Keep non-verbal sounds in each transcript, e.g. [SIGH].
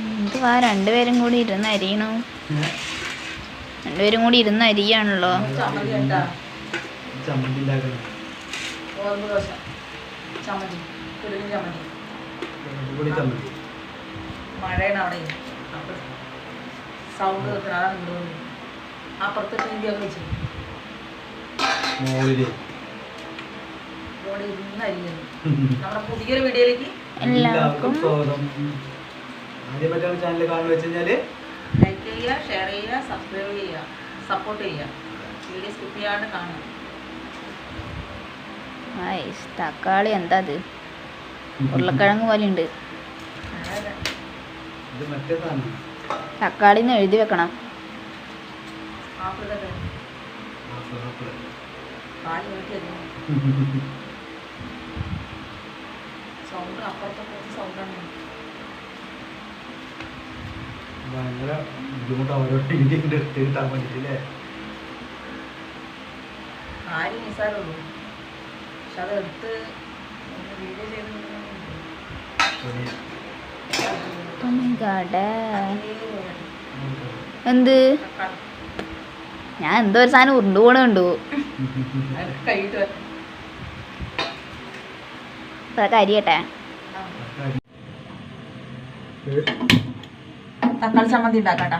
എന്തുവാ രണ്ടുപേരും കൂടി ഇരുന്ന് അരിയണു. രണ്ടുപേരും കൂടി ഇരുന്ന് അരിയാണല്ലോ. മഴയാണ് അവിടെ. സൗണ്ട് അപ്പുറത്ത് ടി വി ഒക്കെ വെച്ചു. നമ്മുടെ പുതിയൊരു വീഡിയോയിലേക്ക് എല്ലാവർക്കും സ്വാഗതം. ആദ്യമായിട്ടാണ് ചാനൽ കാണുന്നത് വെച്ച് കഴിഞ്ഞാൽ ലൈക്ക് ചെയ്യുക ഷെയർ ചെയ്യുക സബ്സ്ക്രൈബ് ചെയ്യുക സപ്പോർട്ട് ചെയ്യുക. വീഡിയോ സ്കിപ്പ് ചെയ്യാണ്ട് കാണുക. തക്കാളി എന്താ അത്? ഉരുളക്കിഴങ്ങ് പോലെ ഉണ്ട്. തക്കാളിന്ന് ഇത് മറ്റേ തക്കാളി എന്ന് എഴുതി വെക്കണം. സൗണ്ട് സൗണ്ടാണ്. ഭയങ്കര ബുദ്ധിമുട്ടാണ് ഓരോ ടീമിന്റെ എടുത്ത് കിട്ടാൻ ആരും നിസ്സാരമുള്ളൂ പക്ഷെ വീഡിയോ ചെയ്ത് God. എന്ത്? ഞാൻ എന്തോ ഒരു സാധനം ഉരുണ്ടു പോണ കണ്ടു. അതൊക്കെ അരിയട്ടെ തക്കാളി ചമ്മന്തി ഉണ്ടാക്കാട്ടാ.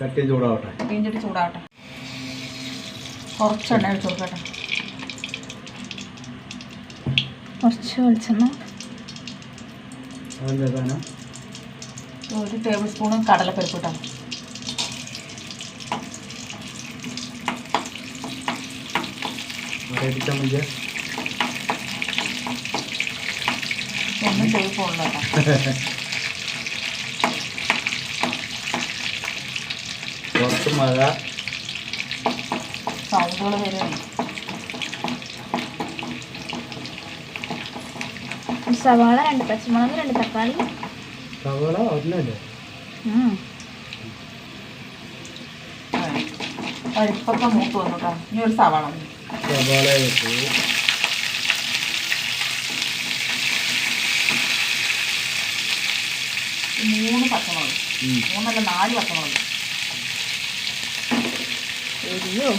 ചട്ടി ചൂടാവട്ടെ. ചട്ടി ചൂടാവട്ടെ. കുറച്ച് എണ്ണ ഒഴിച്ച് കൊടുക്കട്ടെ. കുറച്ച് വെളിച്ചെണ്ണ. ഒരു ടേബിൾ സ്പൂൺ കടലപ്പരിപ്പ് ഇട്ടാൽ ഒന്നും ടേബിൾ സ്പൂണിൽ [LAUGHS] പുറത്ത് മഴ. സൗണ്ടുകൾ വരുവാണ് സവാള രണ്ട് പച്ചമുളക് രണ്ട് തക്കാളി. സവാള ഒന്നല്ലേ. പരിപ്പൊക്കെ മൂത്ത് വന്നു കേട്ടോ ഇനി ഒരു സവാള. സവാള മൂന്ന് പച്ചമുളക്. മൂന്നല്ല നാല് പച്ചമുളക്. എരിയോ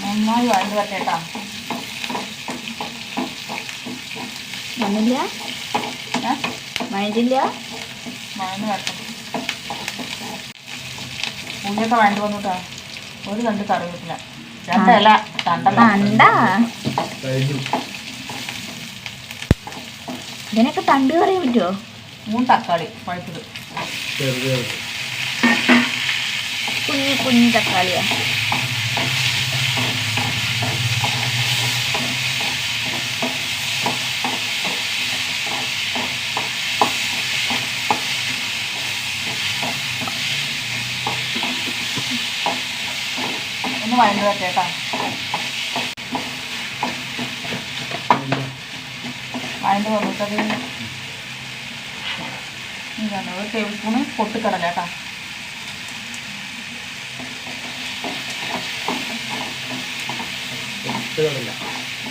നന്നായി വഴി വരട്ടെ വന്നില്ല മഴയില്ല വഴണ്ട് വരട്ടെ ഉള്ളിയൊക്കെ വേണ്ടി വന്നു കേട്ടോ ഒരു രണ്ട് കറിവേപ്പില രണ്ടല്ല തണ്ട? ഇതിനൊക്കെ തണ്ട് കറി പറ്റുമോ മൂന്ന് തക്കാളി പഴുത്തത്. കുഞ്ഞു കുഞ്ഞു തക്കാളിയാ. വഴണ്ട് കേട്ടോ വഴണ്ട് വന്നിട്ടത് ഇതാണ് ഒരു ടേബിൾ സ്പൂണ് പൊട്ടിക്കടല. കേട്ടോ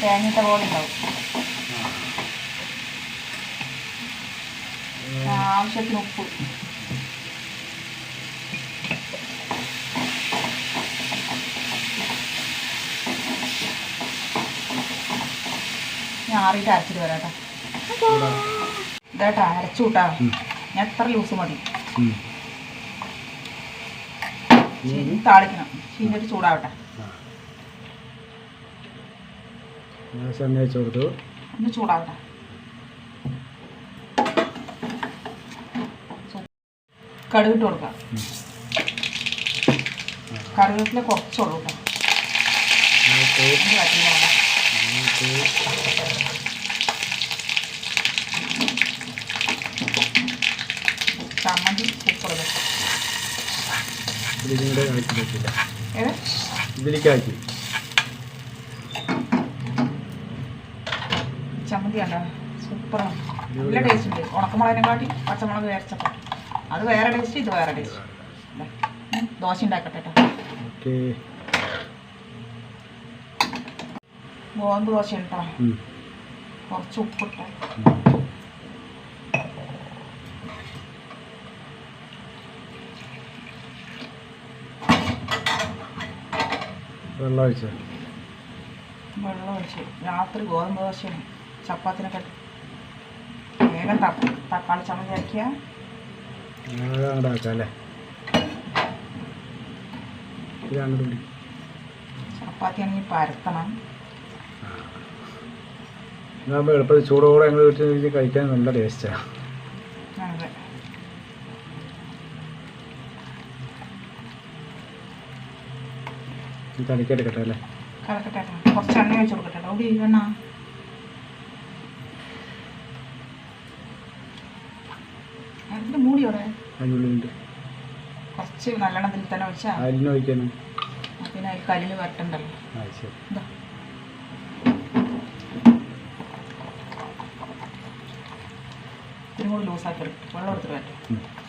തേങ്ങയിട്ട പോലെ ഉണ്ടാവും. ആവശ്യത്തിന് ഉപ്പ്. ആറിയിട്ട് അരച്ചിട്ട് വരാം കേട്ടോ ഇതേട്ടാ അരച്ചു കൂട്ടാ. ഞാൻ എത്ര ലൂസ് മതി. താളിക്കണം. ചീനിട്ട് ചൂടാവട്ടെ. ഒന്ന് ചൂടാവട്ടെ. കടുകിട്ട് കൊടുക്കാം. കറിവേപ്പില കുറച്ചുള്ളൂ കേട്ടോ ചമ്മന്തി സൂപ്പർ ഇതിലും കൂടെ ആക്കി പറ്റില്ല ഏത് ചമ്മന്തി കണ്ട സൂപ്പറാണ് നല്ല ടേസ്റ്റ് ഉണ്ട്. ഉണക്കമുളകിനെ കാട്ടി പച്ചമുളക് വേർച്ചപ്പോൾ അത് വേറെ ടേസ്റ്റ് ഇത് വേറെ ടേസ്റ്റ് ദോശ ഉണ്ടാക്കട്ടെ കേട്ടോ ഗോതമ്പ് ദോശ ഉണ്ടോ കുറച്ച് ഉപ്പിട്ട്. വെള്ളം ഒഴിച്ച വെള്ളം ഒഴിച്ച് രാത്രി ഗോതമ്പ് ദോശയും ചപ്പാത്തിനൊക്കെ വേഗം തക്ക- തക്കാളി ചമ്മന്തി ആക്കിയാൽ അങ്ങോട്ട് ഇത് ചപ്പാത്തി ആണെങ്കിൽ പരത്തണം. എളുപ്പത്തിൽ ചൂടോടെ ഞങ്ങൾ കഴിക്കാൻ നല്ല ടേസ്റ്റാണ് ഇത് തണിക്കെടുക്കട്ടെ അല്ലേ? കലക്കട്ടെ കേട്ടോ. കുറച്ച് എണ്ണ വെച്ച് കൊടുക്കട്ടെ. കേട്ടോ. ഇവിടെ എണ്ണ അതിന്റെ മൂടിയോടെ അതിനുള്ളിലുണ്ട്. കുറച്ച് നല്ലെണ്ണത്തിൽ തന്നെ വെച്ചാൽ അരിന് ഒഴിക്കാനും? പിന്നെ അതിൽ കല്ലിൽ വരട്ടുണ്ടല്ലോ. ഇതാ ഇത്തിരി കൂടി ലൂസാക്കി വെള്ളം എടുത്തിട്ട് വരട്ടെ.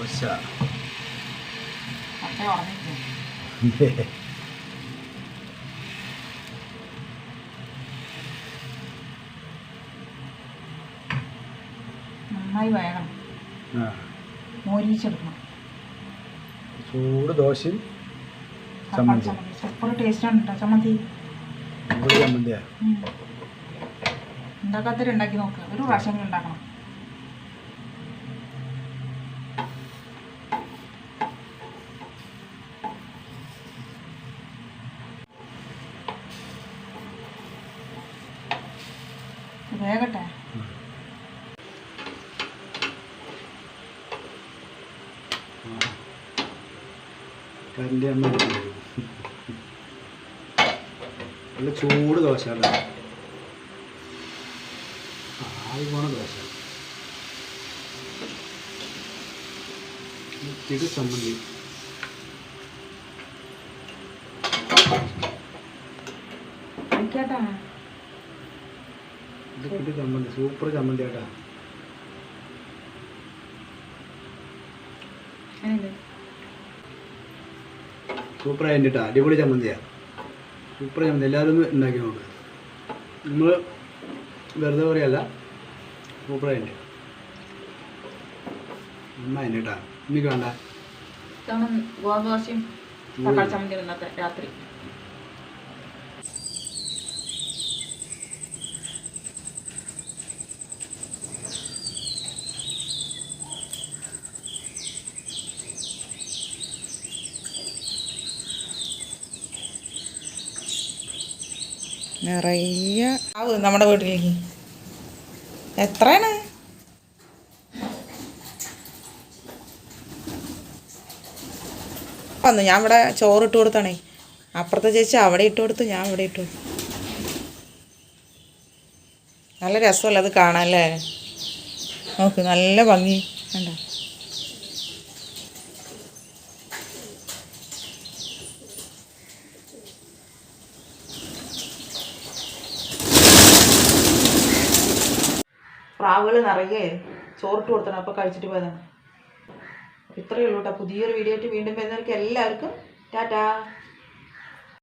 ദോശ നന്നായി വേണം. മോരിച്ചെടുക്കണം. ചൂട് ദോശയും ചമ്മന്തി. സൂപ്പർ ടേസ്റ്റാണ് കേട്ടോ ചമ്മന്തി. ചമ്മന്തിയാ. നോക്കുക ഒരു പ്രാവശ്യം ഉണ്ടാക്കണം. അമ്മ നല്ല ചൂട് ദോശ അല്ലേ ആയി പോണ ദോശ ഇത് ചമ്മന്തി കിട്ടി ചമ്മന്തി സൂപ്പർ ചമ്മന്തി കേട്ടാ സൂപ്പർ ആയിട്ട് അടിപൊളി ചമ്മന്തിയാ. സൂപ്പർ ചമ്മന്തി എല്ലാവരും ഒന്ന് ഉണ്ടാക്കി നോക്ക്. നമ്മൾ വെറുതെ പറയല്ല സൂപ്പർ ആയിട്ട് നന്നായി കേട്ടാ. ഇന്നിക്ക് വേണ്ട തക്കാളി ചമ്മന്തി ഇന്നത്തെ രാത്രി. നിറയെ ആവ് നമ്മുടെ വീട്ടിലേക്ക്. എത്രയാണ്? വന്നു ഞാൻ ഇവിടെ ചോറ് ഇട്ട് കൊടുത്താണേ. അപ്പുറത്തെ ചേച്ചി അവിടെ ഇട്ട് കൊടുത്തു ഞാൻ ഇവിടെ ഇട്ടു നല്ല രസമല്ല അത് കാണാല്ലേ നോക്ക് നല്ല ഭംഗി. കണ്ടോ? പ്രാവുകൾ നിറയെ ചോറിട്ട് കൊടുത്തണം അപ്പോൾ കഴിച്ചിട്ട് പോയതാണ്. ഇത്രയേ ഉള്ളൂ കേട്ടോ പുതിയൊരു വീഡിയോ ആയിട്ട് വീണ്ടും വരുന്നവർക്ക് എല്ലാവർക്കും ടാറ്റാ.